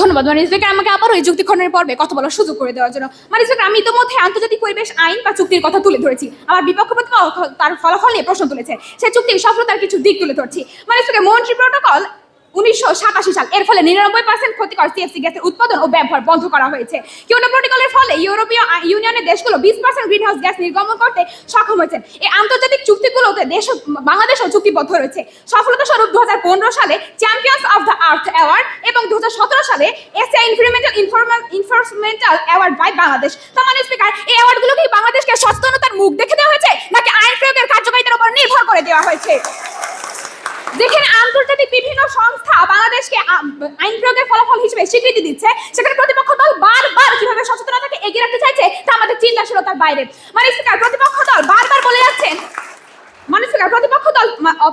ধন্যবাদ। মানে ইসবেকার আমাকে আবার ওই যুক্তি খণ্ডনের পর্বে কথা বলার সুযোগ করে দেওয়ার জন্য। মানে ইসবেকার আমি ইতিমধ্যে আন্তর্জাতিক পরিবেশ, আইন বা চুক্তির কথা তুলে ধরেছি। আমার বিপক্ষ তার ফলাফল নিয়ে প্রশ্ন তুলেছে। সেই চুক্তির সফলতার কিছু দিক তুলে ধরছি। মানে ইসবেকার মন্ত্রী প্রোটোকল উনিশশো সাতাশি সাল। এর ফলে নিরানব্বই পার্সেন্ট ক্ষতিকর সিএফসি গ্যাসের উৎপাদন ও ব্যবহার বন্ধ করা হয়েছে। প্রোটোকলের ফলে ইউরোপীয় ইউনিয়নের দেশগুলো বিশ পার্সেন্ট গ্যাস নির্গমন করতে সক্ষম এই আন্তর্জাতিক চুক্তিগুলোতে দেশ বাংলাদেশও চুক্তিবদ্ধ রয়েছে। সফলতা স্বরূপ দু সালে champions of the earth award এবং দুহাজার সতেরো সালে এশিয়া এনভায়রনমেন্টাল ইনফরমেন্টাল অ্যাওয়ার্ড বাই বাংলাদেশ তো মানে স্পিকার, এই অ্যাওয়ার্ডগুলো কি বাংলাদেশকে সচেতনতার মুখ দেখে দেওয়া হয়েছে নাকি আইন প্রয়োগের কার্যকারিতার উপর নির্ভর করে দেওয়া হয়েছে? যেখানে আন্তর্জাতিক বিভিন্ন সংস্থা বাংলাদেশকে আইন প্রয়োগের ফলাফল হিসেবে স্বীকৃতি দিচ্ছে, সেখানে প্রতিপক্ষ দল বারবার কীভাবে সচেতনতাকে এগিয়ে রাখতে চাইছে, তা আমাদের চিন্তাশীলতার বাইরে। মানে স্পিকার, প্রতিপক্ষ দল বারবার বলে যাচ্ছেন মানে স্পিকার, প্রতিপক্ষ দল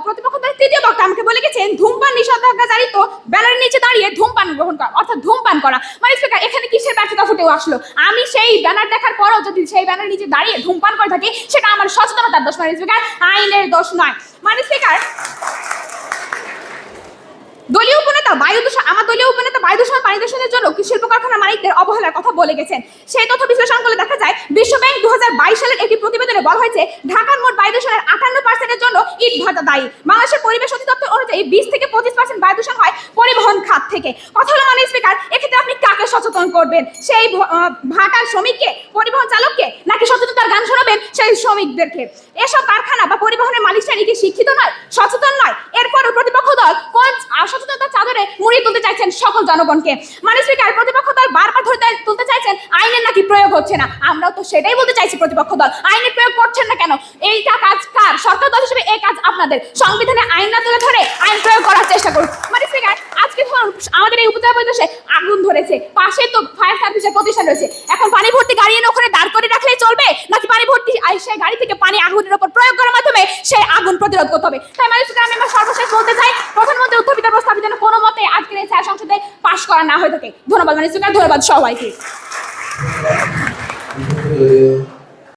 প্রতিপক্ষ দলের তৃতীয় বক্তা আমাকে বলে গেছেন, ধূমপান নিষেধাজ্ঞা জারিত ব্যানারের নিচে দাঁড়িয়ে ধূমপান গ্রহণ করা, অর্থাৎ ধূমপান করা। মানে স্পিকার, এখানে কিসের ব্যর্থতা ফুটেও আসলো? আমি সেই ব্যানার দেখার পরও যদি সেই ব্যানার নিচে দাঁড়িয়ে ধূমপান করে থাকি, সেটা আমার সচেতনতার দোষ। মানে স্পিকার, আইনের দোষ নয়। মানে স্পিকার দলীয় উপনেতা বায়ু দূষণ, আমার দলীয় উপনেতা বায়ু দূষণ পানি দূষণের জন্য শিল্প কারখানার মালিকদের অবহেলার কথা বলে গেছেন। সেই তথ্য বিশ্লেষণ করলে দেখা যায়, বিশ্ব ব্যাংক দু সালের একটি প্রতিবেদনে বলা হয়েছে, ঢাকার মোট বায়ু দূষণের আটান্ন পার্সেন্টের জন্য ইট ভাটা দায়ী। বাংলাদেশের পরিবেশ অধিদপ্তর অনুযায়ী বিশ থেকে পঁচিশ পার্সেন্ট বায়ু দূষণ হয় পরিবহন খাত থেকে। কথা হলো মানে স্পিকার, এক্ষেত্রে আপনি কাকে সচেতন করবেন? সেই ভাটার শ্রমিককে, পরিবহন চালককে, নাকি সচেতনতার গান শোনাবেন সেই শ্রমিকদেরকে? এসব কারখানা বা পরিবহনের মালিক শ্রেণি কি শিক্ষিত নয়, সচেতন নয়? এরপরও মুড়িয়ে তুলতে চাইছেন সকল জনগণকে। মানে স্পিকার, প্রতিপক্ষ দল বারবার ধরে তুলতে চাইছেন, আইনের নাকি প্রয়োগ হচ্ছে না? আমরাও তো সেটাই বলতে চাইছি প্রতিপক্ষ দল। আইনের প্রয়োগ করছেন না কেন? এইটা কাজ কার? সরকার দল হিসেবে এই কাজ আপনাদের। সংবিধানে আইন না তুলে ধরে আইন প্রয়োগ করার চেষ্টা করুন। মানে স্পিকার, আজকে ধরুন, আমাদের এই উপজেলা পরিবেশে আগুন ধরেছে। পাশে তো ফায়ার সার্ভিসের প্রতিষ্ঠান রয়েছে। এখন পানি ভর্তি গাড়ি এনে ওখানে দাঁড় করে রাখলেই চলবে? নাকি পানি ভর্তি সেই গাড়ি থেকে পানি আগুনের উপর প্রয়োগ করার মাধ্যমে সেই আগুন প্রতিরোধ করতে হবে? তাই মানে আমি সর্বশেষ বলতে চাই, প্রধানমন্ত্রী উত্থাপিত প্রস্তাবিত কোনো মতে আজকের এই ছায়া সংসদে পাশ করা না হয়ে থাকে ধন্যবাদ মানে ধন্যবাদ সবাইকে.